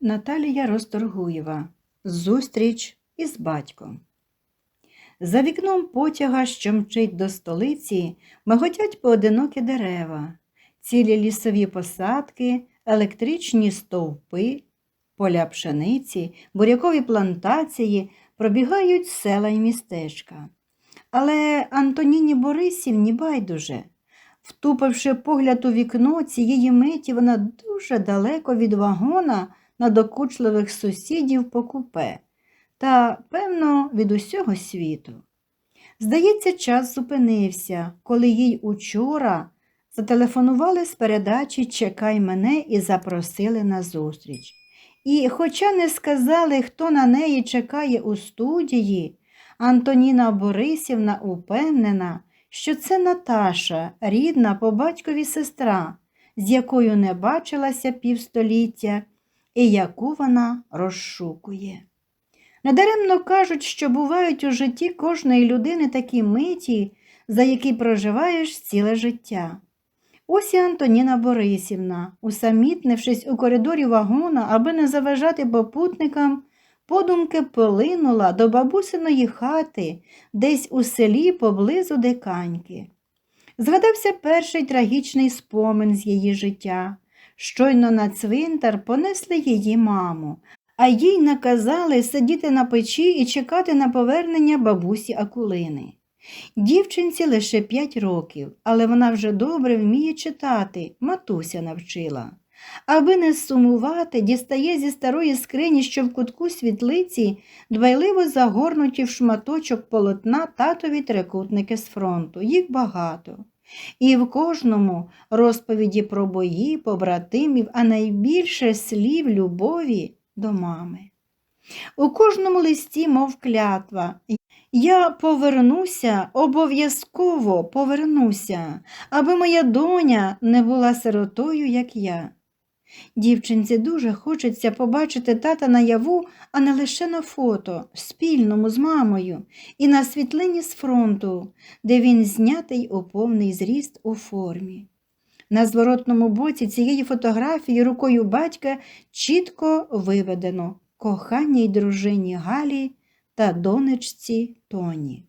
Наталія Росторгуєва. Зустріч із батьком. За вікном потяга, що мчить до столиці, миготять поодинокі дерева, цілі лісові посадки, електричні стовпи, поля пшениці, бурякові плантації пробігають села й містечка. Але Антоніні Борисівні байдуже. Втупивши погляд у вікно, цієї миті вона дуже далеко від вагона надокучливих сусідів по купе та, певно, від усього світу. Здається, час зупинився, коли їй учора зателефонували з передачі Чекай мене і запросили на зустріч. І, хоча не сказали, хто на неї чекає у студії, Антоніна Борисівна упевнена, що це Наташа, рідна по батькові сестра, з якою не бачилася півстоліття і яку вона розшукує. Недаремно кажуть, що бувають у житті кожної людини такі миті, за які проживаєш ціле життя. Ось і Антоніна Борисівна, усамітнившись у коридорі вагона, аби не заважати попутникам, подумки полинула до бабусиної хати, десь у селі поблизу диканьки. Згадався перший трагічний спомин з її життя. Щойно на цвинтар понесли її маму, а їй наказали сидіти на печі і чекати на повернення бабусі Акулини. Дівчинці лише п'ять років, але вона вже добре вміє читати, матуся навчила. Аби не сумувати, дістає зі старої скрині, що в кутку світлиці, дбайливо загорнуті в шматочок полотна татові трикутники з фронту. Їх багато. І в кожному розповіді про бої, побратимів, а найбільше слів любові до мами. У кожному листі, мов клятва, я повернуся, обов'язково повернуся, аби моя доня не була сиротою, як я. Дівчинці дуже хочеться побачити тата наяву, а не лише на фото, спільному з мамою, і на світлині з фронту, де він знятий у повний зріст у формі. На зворотному боці цієї фотографії рукою батька чітко виведено коханій дружині Галі та донечці Тоні.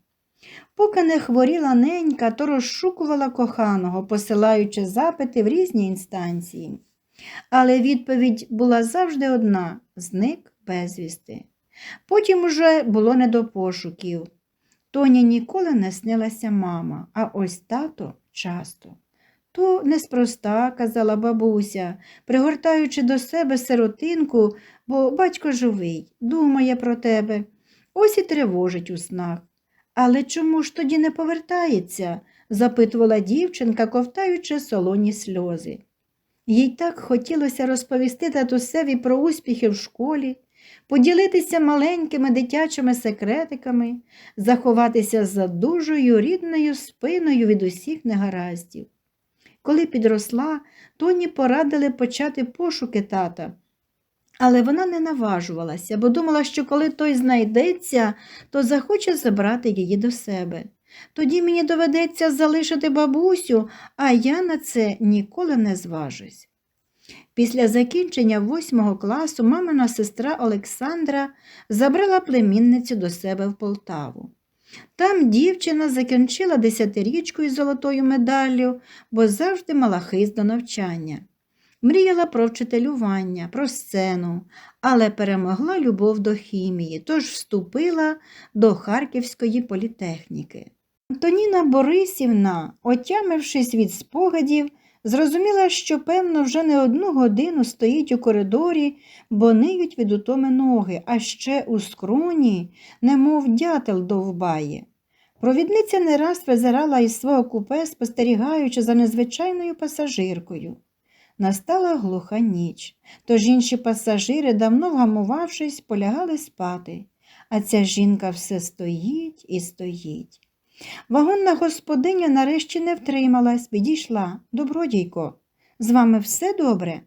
Поки не хворіла ненька, то розшукувала коханого, посилаючи запити в різні інстанції. Але відповідь була завжди одна зник безвісти. Потім уже було не до пошуків. Тоні ніколи не снилася мама, а ось тато часто. То неспроста, казала бабуся, пригортаючи до себе сиротинку, бо батько живий, думає про тебе, ось і тривожить у снах. Але чому ж тоді не повертається? запитувала дівчинка, ковтаючи солоні сльози. Їй так хотілося розповісти татусеві про успіхи в школі, поділитися маленькими дитячими секретиками, заховатися за дужою рідною спиною від усіх негараздів. Коли підросла, Тоні порадили почати пошуки тата, але вона не наважувалася, бо думала, що коли той знайдеться, то захоче забрати її до себе. Тоді мені доведеться залишити бабусю, а я на це ніколи не зважусь. Після закінчення восьмого класу мамина сестра Олександра забрала племінницю до себе в Полтаву. Там дівчина закінчила десятирічку із золотою медаллю, бо завжди мала хист до навчання. Мріяла про вчителювання, про сцену, але перемогла любов до хімії, тож вступила до Харківської політехніки. Антоніна Борисівна, отямившись від спогадів, зрозуміла, що, певно, вже не одну годину стоїть у коридорі, бо ниють від утоми ноги, а ще у скроні, немов дятел довбає. Провідниця не раз визирала із свого купе, спостерігаючи за незвичайною пасажиркою. Настала глуха ніч, тож інші пасажири, давно вгамувавшись, полягали спати, а ця жінка все стоїть і стоїть. Вагонна господиня нарешті не втрималась, підійшла. Добродійко, з вами все добре?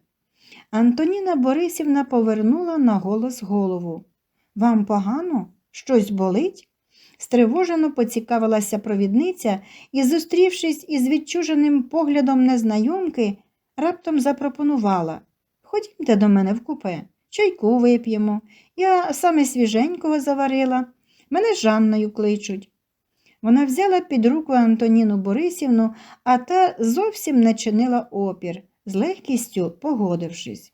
Антоніна Борисівна повернула на голос голову. Вам погано? Щось болить? Стривожено поцікавилася провідниця і, зустрівшись із відчуженим поглядом незнайомки, раптом запропонувала Ходімте до мене в купе. чайку вип'ємо. Я саме свіженького заварила. Мене Жанною кличуть. Вона взяла під руку Антоніну Борисівну, а та зовсім не чинила опір, з легкістю погодившись.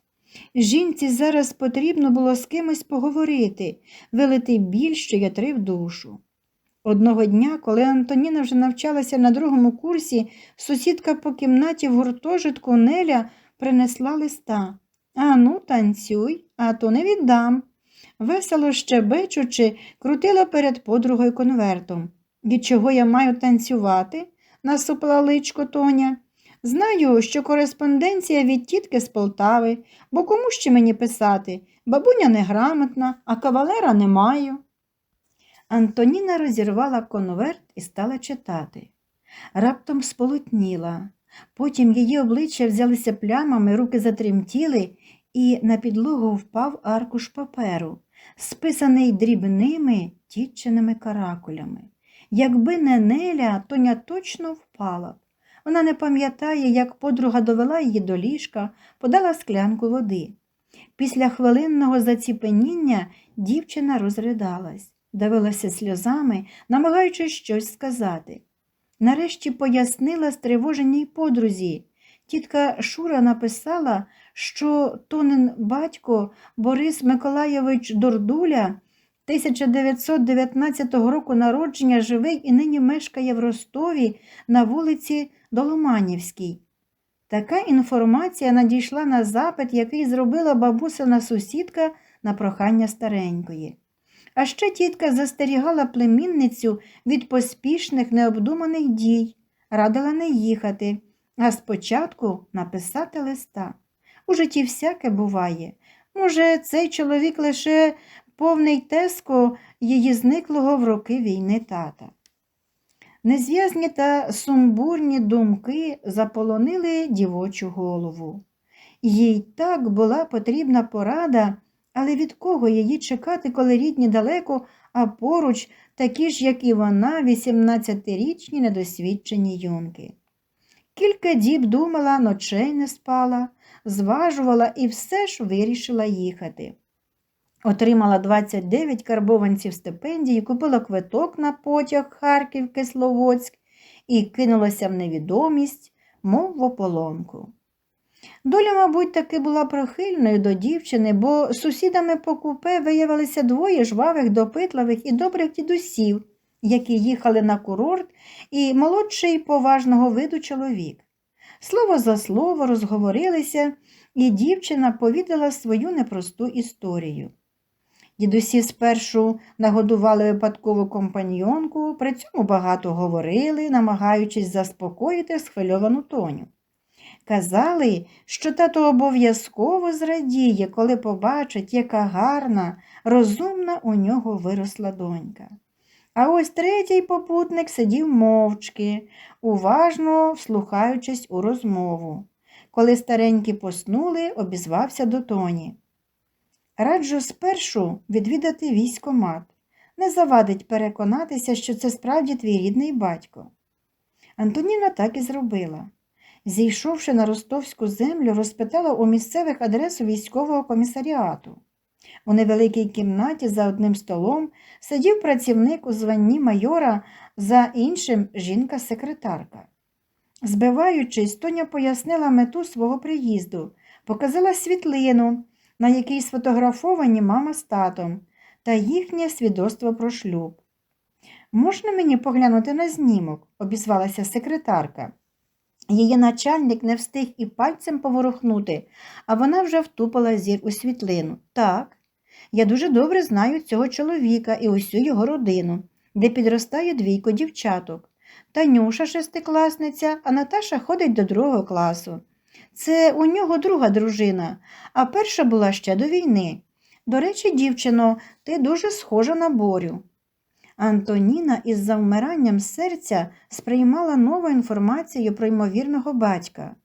Жінці зараз потрібно було з кимось поговорити, вилити біль, що ятрив душу. Одного дня, коли Антоніна вже навчалася на другому курсі, сусідка по кімнаті в гуртожитку Неля принесла листа. Ану, танцюй, а то не віддам. Весело щебечучи, крутила перед подругою конвертом. Від чого я маю танцювати? насупила личко Тоня. Знаю, що кореспонденція від тітки з Полтави, бо кому ще мені писати? Бабуня неграмотна, а кавалера не маю. Антоніна розірвала конверт і стала читати. Раптом сполотніла. Потім її обличчя взялися плямами, руки затремтіли, і на підлогу впав аркуш паперу, списаний дрібними тітчиними каракулями. Якби не Неля, Тоня точно впала б. Вона не пам'ятає, як подруга довела її до ліжка, подала склянку води. Після хвилинного заціпеніння дівчина розридалась, давилася сльозами, намагаючись щось сказати. Нарешті пояснила стривоженій подрузі. Тітка Шура написала, що Тонин батько Борис Миколайович Дордуля 1919 року народження живий і нині мешкає в Ростові на вулиці Доломанівській. Така інформація надійшла на запит, який зробила бабусина сусідка на прохання старенької. А ще тітка застерігала племінницю від поспішних необдуманих дій, радила не їхати, а спочатку написати листа. У житті всяке буває. Може, цей чоловік лише повний теско її зниклого в роки війни тата. Незв'язні та сумбурні думки заполонили дівочу голову. Їй так була потрібна порада, але від кого її чекати, коли рідні далеко, а поруч такі ж, як і вона, 18-річні недосвідчені юнки. Кілька діб думала, ночей не спала, зважувала і все ж вирішила їхати. Отримала 29 карбованців стипендії, купила квиток на потяг Харків Кисловодськ і кинулася в невідомість, мов в ополонку. Доля, мабуть, таки була прихильною до дівчини, бо сусідами по купе виявилися двоє жвавих, допитливих і добрих дідусів, які їхали на курорт, і молодший поважного виду чоловік. Слово за слово розговорилися, і дівчина повідала свою непросту історію. Дідусі спершу нагодували випадкову компаньйонку, при цьому багато говорили, намагаючись заспокоїти схвильовану тоню. Казали, що тато обов'язково зрадіє, коли побачить, яка гарна, розумна у нього виросла донька. А ось третій попутник сидів мовчки, уважно вслухаючись у розмову. Коли старенькі поснули, обізвався до тоні. Раджу спершу відвідати військомат. Не завадить переконатися, що це справді твій рідний батько. Антоніна так і зробила. Зійшовши на ростовську землю, розпитала у місцевих адресу військового комісаріату. У невеликій кімнаті за одним столом сидів працівник у званні майора, за іншим жінка-секретарка. Збиваючись, Тоня пояснила мету свого приїзду, показала світлину, на якій сфотографовані мама з татом, та їхнє свідоцтво про шлюб. Можна мені поглянути на знімок? обізвалася секретарка. Її начальник не встиг і пальцем поворухнути, а вона вже втупила зір у світлину. Так, я дуже добре знаю цього чоловіка і усю його родину, де підростає двійко дівчаток. Танюша шестикласниця, а Наташа ходить до другого класу. Це у нього друга дружина, а перша була ще до війни. До речі, дівчино, ти дуже схожа на борю. Антоніна із завмиранням серця сприймала нову інформацію про ймовірного батька.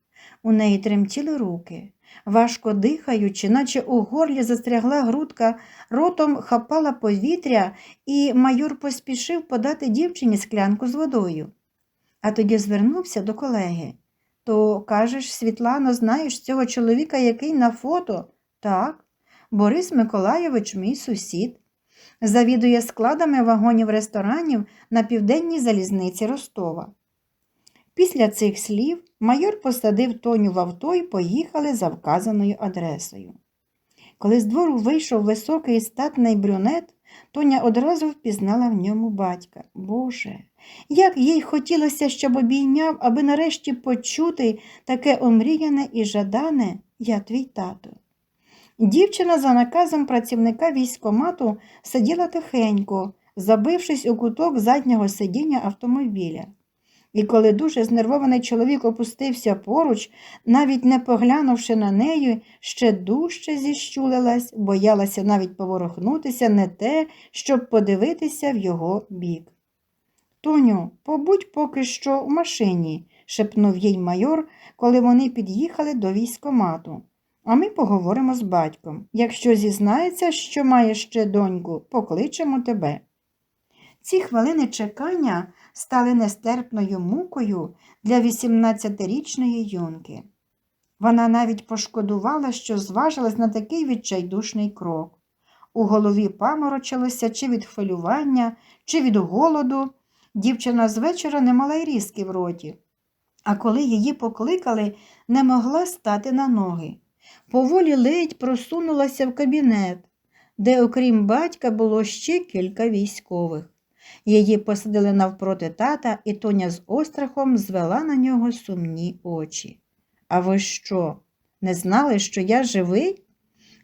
У неї тремтіли руки. Важко дихаючи, наче у горлі застрягла грудка, ротом хапала повітря, і майор поспішив подати дівчині склянку з водою. А тоді звернувся до колеги. То, кажеш, Світлано, знаєш цього чоловіка, який на фото? Так. Борис Миколайович, мій сусід, завідує складами вагонів ресторанів на південній залізниці Ростова. Після цих слів майор посадив Тоню в авто і поїхали за вказаною адресою. Коли з двору вийшов високий статний брюнет, Тоня одразу впізнала в ньому батька. Боже, як їй хотілося, щоб обійняв, аби нарешті почути таке омріяне і жадане я твій тато. Дівчина за наказом працівника військомату сиділа тихенько, забившись у куток заднього сидіння автомобіля. І коли дуже знервований чоловік опустився поруч, навіть не поглянувши на неї, ще дужче зіщулилась, боялася навіть поворухнутися не те, щоб подивитися в його бік. Тоню, побудь поки що в машині, шепнув їй майор, коли вони під'їхали до військомату. А ми поговоримо з батьком. Якщо зізнається, що має ще доньку, покличемо тебе. Ці хвилини чекання стали нестерпною мукою для 18-річної юнки. Вона навіть пошкодувала, що зважилась на такий відчайдушний крок. У голові паморочилося чи від хвилювання, чи від голоду. Дівчина з вечора не мала й різки в роті, а коли її покликали, не могла стати на ноги. Поволі ледь просунулася в кабінет, де, окрім батька, було ще кілька військових. Її посадили навпроти тата, і Тоня з острахом звела на нього сумні очі. А ви що, не знали, що я живий?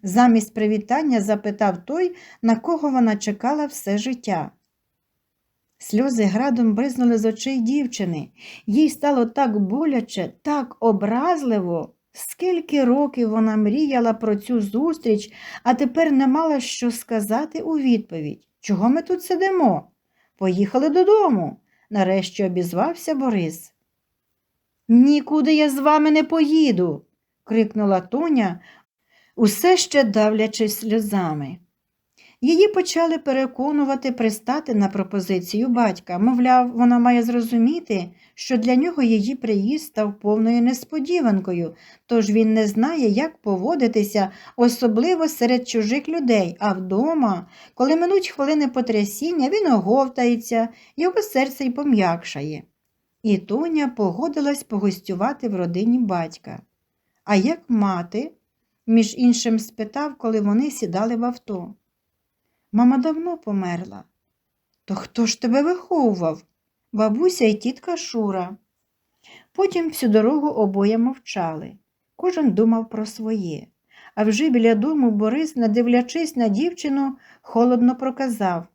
Замість привітання запитав той, на кого вона чекала все життя. Сльози градом бризнули з очей дівчини. Їй стало так боляче, так образливо. Скільки років вона мріяла про цю зустріч, а тепер не мала що сказати у відповідь. Чого ми тут сидимо? Поїхали додому, нарешті обізвався Борис. Нікуди я з вами не поїду, крикнула Тоня, усе ще давлячись сльозами. Її почали переконувати пристати на пропозицію батька. Мовляв, вона має зрозуміти, що для нього її приїзд став повною несподіванкою, тож він не знає, як поводитися, особливо серед чужих людей, а вдома, коли минуть хвилини потрясіння, він оговтається, його серце й пом'якшає. І Тоня погодилась погостювати в родині батька. А як мати? між іншим спитав, коли вони сідали в авто. Мама давно померла. То хто ж тебе виховував? Бабуся і тітка Шура. Потім всю дорогу обоє мовчали. Кожен думав про своє. А вже біля дому Борис, надивлячись на дівчину, холодно проказав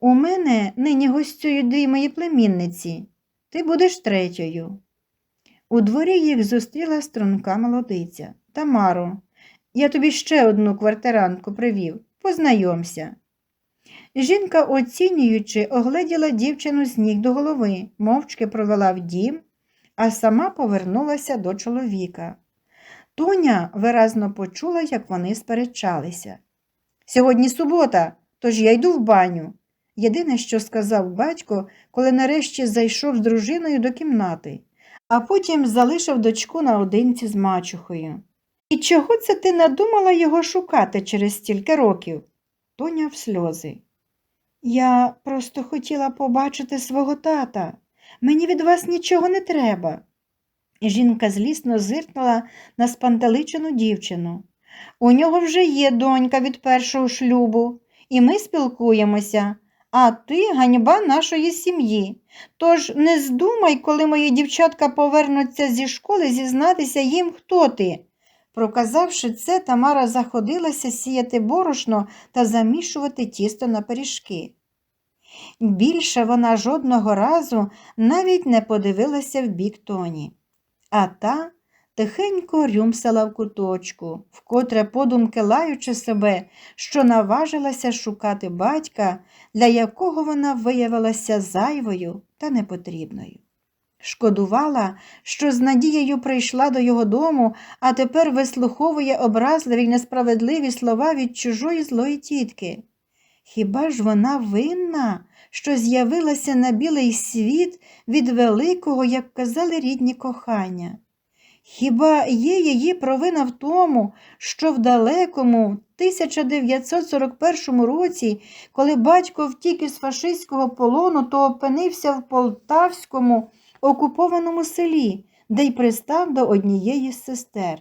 У мене нині гостюють дві мої племінниці. Ти будеш третьою. У дворі їх зустріла струнка молодиця. Тамаро, я тобі ще одну квартирантку привів. Познайомся. Жінка, оцінюючи, огледіла дівчину з ніг до голови, мовчки провела в дім, а сама повернулася до чоловіка. Тоня виразно почула, як вони сперечалися. Сьогодні субота, тож я йду в баню. Єдине, що сказав батько, коли нарешті зайшов з дружиною до кімнати, а потім залишив дочку наодинці з мачухою. І чого це ти надумала його шукати через стільки років? Тоня в сльози. Я просто хотіла побачити свого тата. Мені від вас нічого не треба. Жінка злісно зиркнула на спантеличену дівчину. У нього вже є донька від першого шлюбу, і ми спілкуємося, а ти ганьба нашої сім'ї. Тож не здумай, коли мої дівчатка повернуться зі школи, зізнатися їм, хто ти. Проказавши це, Тамара заходилася сіяти борошно та замішувати тісто на пиріжки. Більше вона жодного разу навіть не подивилася в бік тоні, а та тихенько рюмсала в куточку, вкотре подумки лаючи себе, що наважилася шукати батька, для якого вона виявилася зайвою та непотрібною. Шкодувала, що з надією прийшла до його дому, а тепер вислуховує образливі й несправедливі слова від чужої злої тітки. Хіба ж вона винна, що з'явилася на білий світ від великого, як казали рідні кохання? Хіба є її провина в тому, що в далекому 1941 році, коли батько втік із фашистського полону, то опинився в полтавському окупованому селі, де й пристав до однієї з сестер.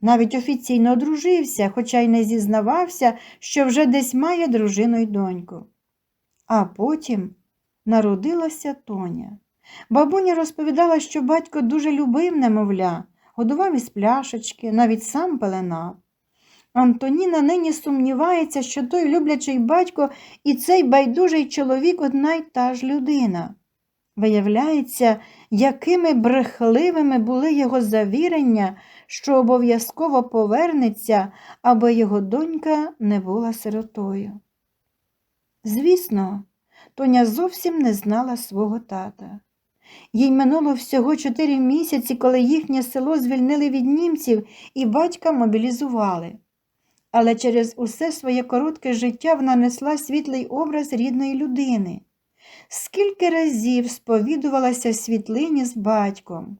Навіть офіційно одружився, хоча й не зізнавався, що вже десь має дружину й доньку. А потім народилася Тоня. Бабуня розповідала, що батько дуже любив немовля, годував із пляшечки, навіть сам пеленав. Антоніна нині сумнівається, що той люблячий батько і цей байдужий чоловік одна й та ж людина. Виявляється, якими брехливими були його завірення, що обов'язково повернеться, аби його донька не була сиротою. Звісно, Тоня зовсім не знала свого тата. Їй минуло всього чотири місяці, коли їхнє село звільнили від німців і батька мобілізували. Але через усе своє коротке життя вона несла світлий образ рідної людини. Скільки разів сповідувалася світлині з батьком,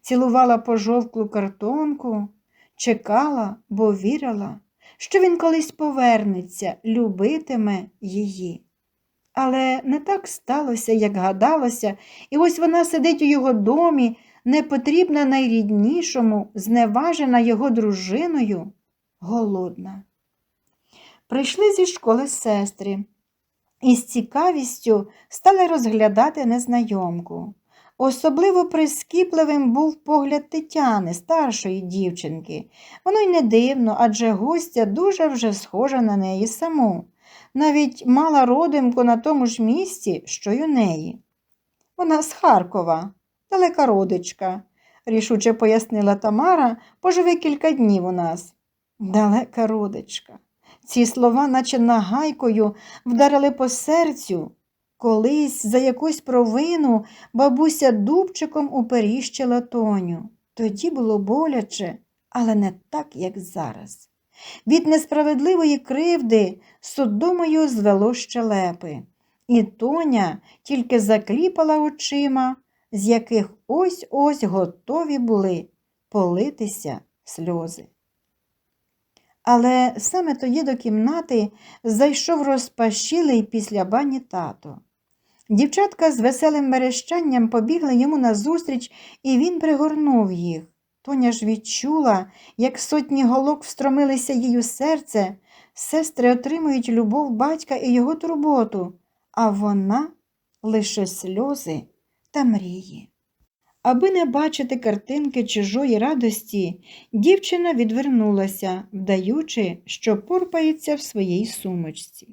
цілувала пожовклу картонку, чекала, бо вірила, що він колись повернеться, любитиме її. Але не так сталося, як гадалося, і ось вона сидить у його домі, не потрібна найріднішому, зневажена його дружиною, голодна. Прийшли зі школи сестри і з цікавістю стали розглядати незнайомку. Особливо прискіпливим був погляд Тетяни, старшої дівчинки. Воно й не дивно, адже гостя дуже вже схожа на неї саму навіть мала родимку на тому ж місці, що й у неї. Вона з Харкова, далека родичка, рішуче пояснила Тамара, поживе кілька днів у нас. Далека родичка. Ці слова, наче нагайкою, вдарили по серцю. Колись за якусь провину бабуся дубчиком уперіщила Тоню. Тоді було боляче, але не так, як зараз. Від несправедливої кривди судомою звело щелепи, і Тоня тільки закліпала очима, з яких ось ось готові були политися сльози. Але саме тоді до кімнати зайшов розпашілий після бані тато. Дівчатка з веселим мерещанням побігли йому назустріч, і він пригорнув їх. Тоня ж відчула, як сотні голок встромилися їй у серце, сестри отримують любов батька і його турботу, а вона лише сльози та мрії. Аби не бачити картинки чужої радості, дівчина відвернулася, вдаючи, що порпається в своїй сумочці.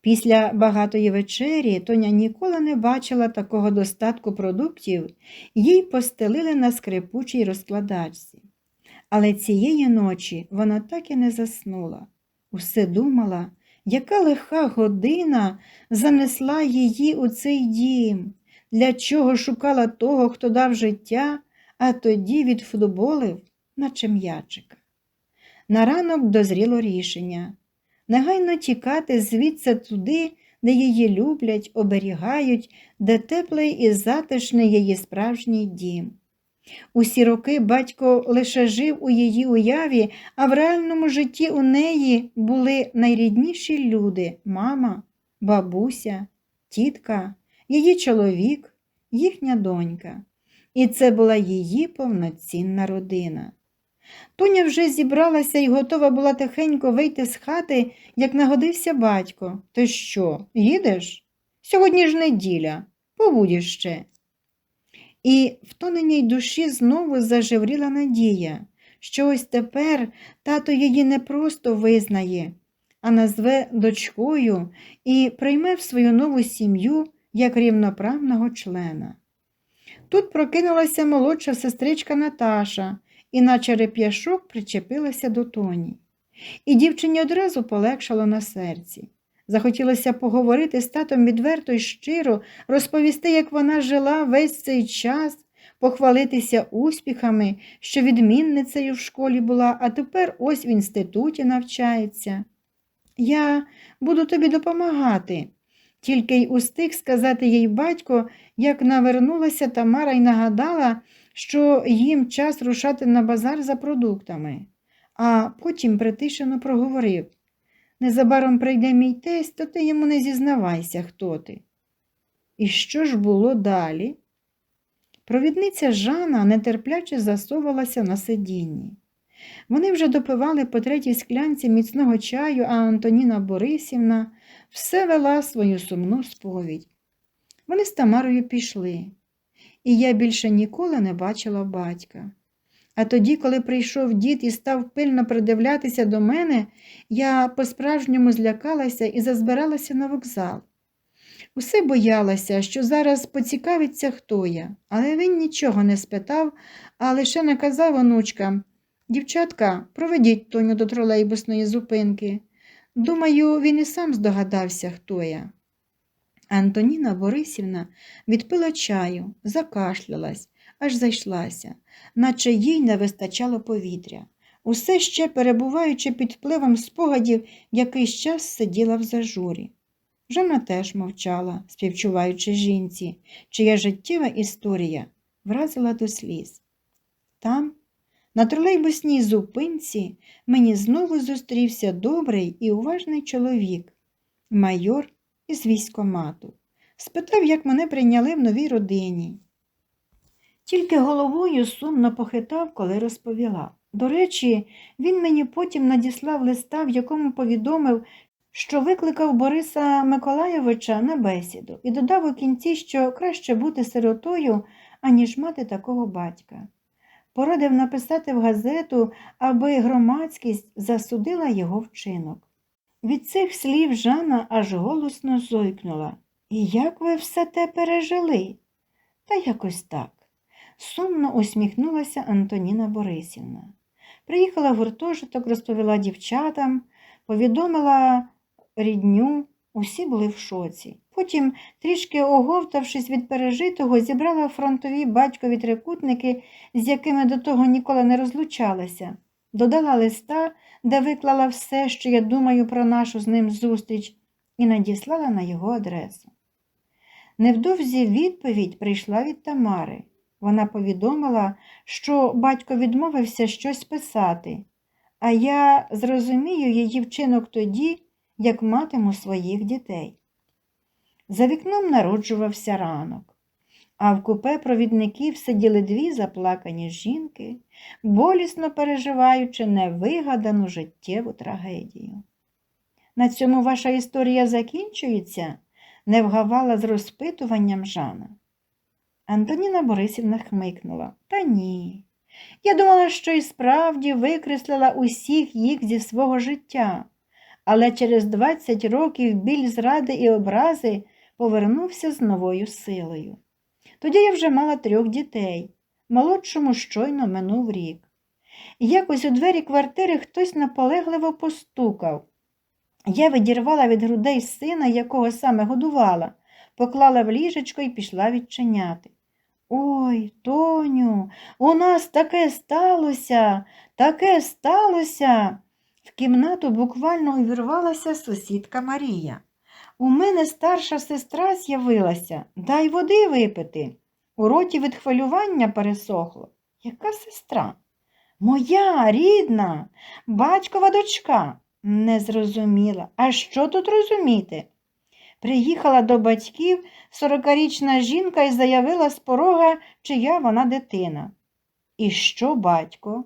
Після багатої вечері Тоня ніколи не бачила такого достатку продуктів, їй постелили на скрипучій розкладачці. Але цієї ночі вона так і не заснула. Усе думала, яка лиха година занесла її у цей дім, для чого шукала того, хто дав життя, а тоді відфутболив, наче м'ячика. На ранок дозріло рішення негайно тікати звідси туди, де її люблять, оберігають, де теплий і затишний її справжній дім. Усі роки батько лише жив у її уяві, а в реальному житті у неї були найрідніші люди мама, бабуся, тітка, її чоловік, їхня донька. І це була її повноцінна родина. Тоня вже зібралася і готова була тихенько вийти з хати, як нагодився батько. Ти що, їдеш? Сьогодні ж неділя, побудь іще. І в тоненій душі знову зажевріла надія, що ось тепер тато її не просто визнає, а назве дочкою і прийме в свою нову сім'ю як рівноправного члена. Тут прокинулася молодша сестричка Наташа і наче реп'яшок причепилася до тоні. І дівчині одразу полегшало на серці. Захотілося поговорити з татом відверто й щиро, розповісти, як вона жила весь цей час, похвалитися успіхами, що відмінницею в школі була, а тепер ось в інституті навчається. Я буду тобі допомагати, тільки й устиг сказати їй батько, як навернулася Тамара й нагадала, що їм час рушати на базар за продуктами, а потім притишено проговорив Незабаром прийде мій тесть, то ти йому не зізнавайся, хто ти. І що ж було далі? Провідниця Жана нетерпляче засовувалася на сидінні. Вони вже допивали по третій склянці міцного чаю, а Антоніна Борисівна все вела свою сумну сповідь. Вони з Тамарою пішли, і я більше ніколи не бачила батька. А тоді, коли прийшов дід і став пильно придивлятися до мене, я по-справжньому злякалася і зазбиралася на вокзал. Усе боялася, що зараз поцікавиться, хто я, але він нічого не спитав, а лише наказав онучкам Дівчатка, проведіть Тоню до тролейбусної зупинки. Думаю, він і сам здогадався, хто я. Антоніна Борисівна відпила чаю, закашлялась, аж зайшлася, наче їй не вистачало повітря. Усе ще перебуваючи під впливом спогадів, якийсь час сиділа в зажурі. Жанна теж мовчала, співчуваючи жінці, чия життєва історія вразила до сліз. Там, на тролейбусній зупинці, мені знову зустрівся добрий і уважний чоловік, майор із військомату. Спитав, як мене прийняли в новій родині. Тільки головою сумно похитав, коли розповіла. До речі, він мені потім надіслав листа, в якому повідомив, що викликав Бориса Миколайовича на бесіду і додав у кінці, що краще бути сиротою, аніж мати такого батька. Порадив написати в газету, аби громадськість засудила його вчинок. Від цих слів Жанна аж голосно зойкнула. І як ви все те пережили? Та якось так. Сумно усміхнулася Антоніна Борисівна. Приїхала в гуртожиток, розповіла дівчатам, повідомила рідню, усі були в шоці. Потім, трішки оговтавшись від пережитого, зібрала фронтові батькові трикутники, з якими до того ніколи не розлучалася, додала листа, де виклала все, що я думаю про нашу з ним зустріч, і надіслала на його адресу. Невдовзі відповідь прийшла від Тамари. Вона повідомила, що батько відмовився щось писати, а я зрозумію її вчинок тоді, як матиму своїх дітей. За вікном народжувався ранок, а в купе провідників сиділи дві заплакані жінки, болісно переживаючи невигадану життєву трагедію. На цьому ваша історія закінчується? не вгавала з розпитуванням Жана. Антоніна Борисівна хмикнула. Та ні. Я думала, що і справді викреслила усіх їх зі свого життя, але через 20 років біль зради і образи повернувся з новою силою. Тоді я вже мала трьох дітей, молодшому щойно минув рік. Якось у двері квартири хтось наполегливо постукав. Я відірвала від грудей сина, якого саме годувала, поклала в ліжечко і пішла відчиняти. Ой, Тоню, у нас таке сталося, таке сталося. В кімнату буквально увірвалася сусідка Марія. У мене старша сестра з'явилася, дай води випити. У роті від хвилювання пересохло. Яка сестра? Моя рідна, батькова дочка. Не зрозуміла. А що тут розуміти? Приїхала до батьків сорокарічна жінка і заявила з порога, чия вона дитина. І що батько?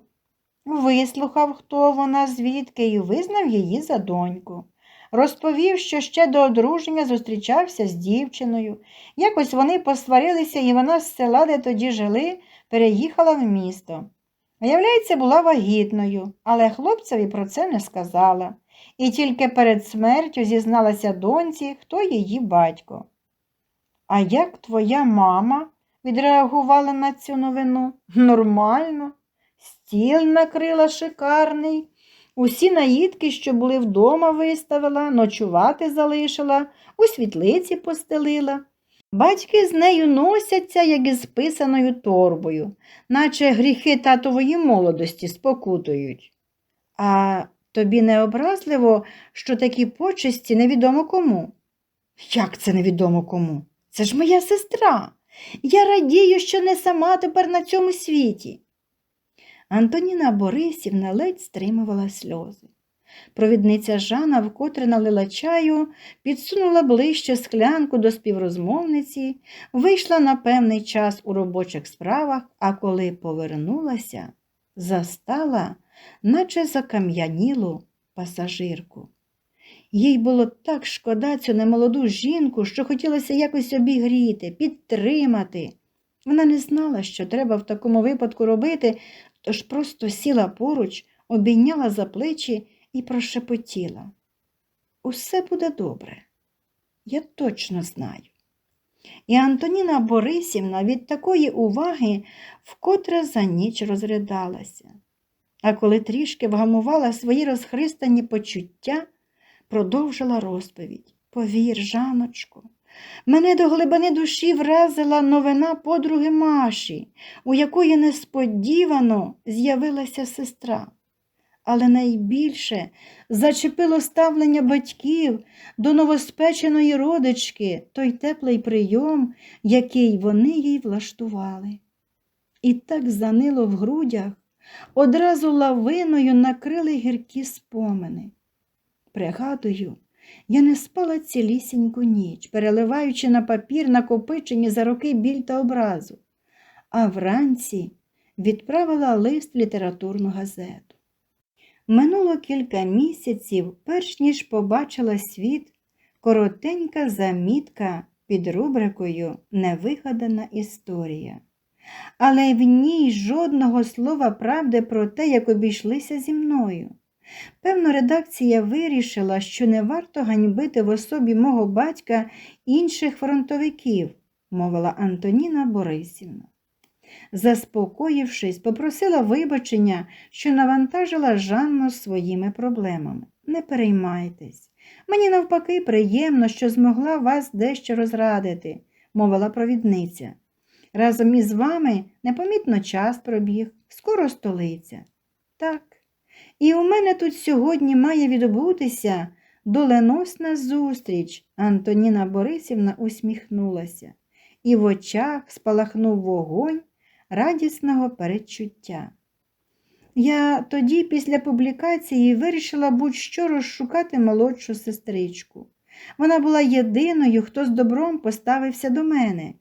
Вислухав, хто вона, звідки, і визнав її за доньку. Розповів, що ще до одруження зустрічався з дівчиною. Якось вони посварилися, і вона з села, де тоді жили, переїхала в місто. Виявляється, була вагітною, але хлопцеві про це не сказала, і тільки перед смертю зізналася доньці, хто її батько. А як твоя мама відреагувала на цю новину? Нормально. Стіл накрила шикарний. Усі наїдки, що були вдома, виставила, ночувати залишила, у світлиці постелила. Батьки з нею носяться, як із писаною торбою, наче гріхи татової молодості спокутують. А тобі не образливо, що такі почесті невідомо кому? Як це невідомо кому? Це ж моя сестра. Я радію, що не сама тепер на цьому світі. Антоніна Борисівна ледь стримувала сльози. Провідниця Жана вкотре налила чаю, підсунула ближче склянку до співрозмовниці, вийшла на певний час у робочих справах, а коли повернулася, застала, наче закам'янілу пасажирку. Їй було так шкода цю немолоду жінку, що хотілося якось обігріти, підтримати. Вона не знала, що треба в такому випадку робити, тож просто сіла поруч, обійняла за плечі і прошепотіла. Усе буде добре. Я точно знаю. І Антоніна Борисівна від такої уваги вкотре за ніч розридалася. А коли трішки вгамувала свої розхристані почуття, продовжила розповідь. Повір, Жаночко, мене до глибини душі вразила новина подруги Маші, у якої несподівано з'явилася сестра. Але найбільше зачепило ставлення батьків до новоспеченої родички той теплий прийом, який вони їй влаштували. І так занило в грудях, одразу лавиною накрили гіркі спомини. Пригадую, я не спала цілісіньку ніч, переливаючи на папір накопичені за роки біль та образу, а вранці відправила лист в літературну газету. Минуло кілька місяців, перш ніж побачила світ, коротенька замітка під рубрикою Невигадана історія. Але в ній жодного слова правди про те, як обійшлися зі мною. Певно, редакція вирішила, що не варто ганьбити в особі мого батька інших фронтовиків, мовила Антоніна Борисівна. Заспокоївшись, попросила вибачення, що навантажила Жанну своїми проблемами. Не переймайтесь. Мені навпаки приємно, що змогла вас дещо розрадити, мовила провідниця. Разом із вами непомітно час пробіг, скоро столиця. Так, і у мене тут сьогодні має відбутися доленосна зустріч. Антоніна Борисівна усміхнулася, і в очах спалахнув вогонь радісного передчуття. Я тоді, після публікації, вирішила будь-що розшукати молодшу сестричку. Вона була єдиною, хто з добром поставився до мене.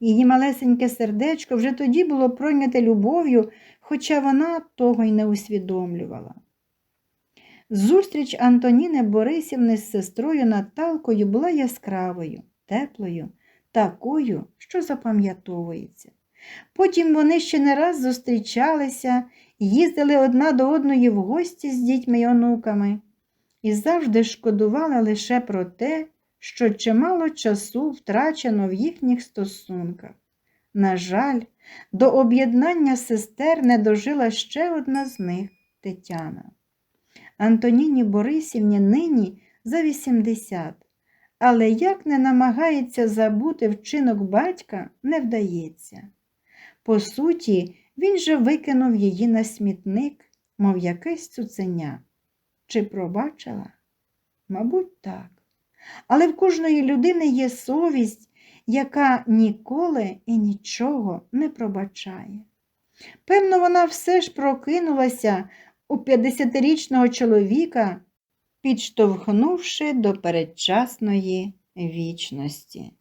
Її малесеньке сердечко вже тоді було пройняте любов'ю, хоча вона того й не усвідомлювала. Зустріч Антоніни Борисівни з сестрою Наталкою була яскравою, теплою, такою, що запам'ятовується. Потім вони ще не раз зустрічалися, їздили одна до одної в гості з дітьми й онуками і завжди шкодували лише про те, що чимало часу втрачено в їхніх стосунках. На жаль, до об'єднання сестер не дожила ще одна з них Тетяна. Антоніні Борисівні нині за 80, але як не намагається забути вчинок батька, не вдається. По суті, він же викинув її на смітник, мов якесь цуценя. Чи пробачила? Мабуть, так. Але в кожної людини є совість, яка ніколи і нічого не пробачає. Певно, вона все ж прокинулася у 50-річного чоловіка, підштовхнувши до передчасної вічності.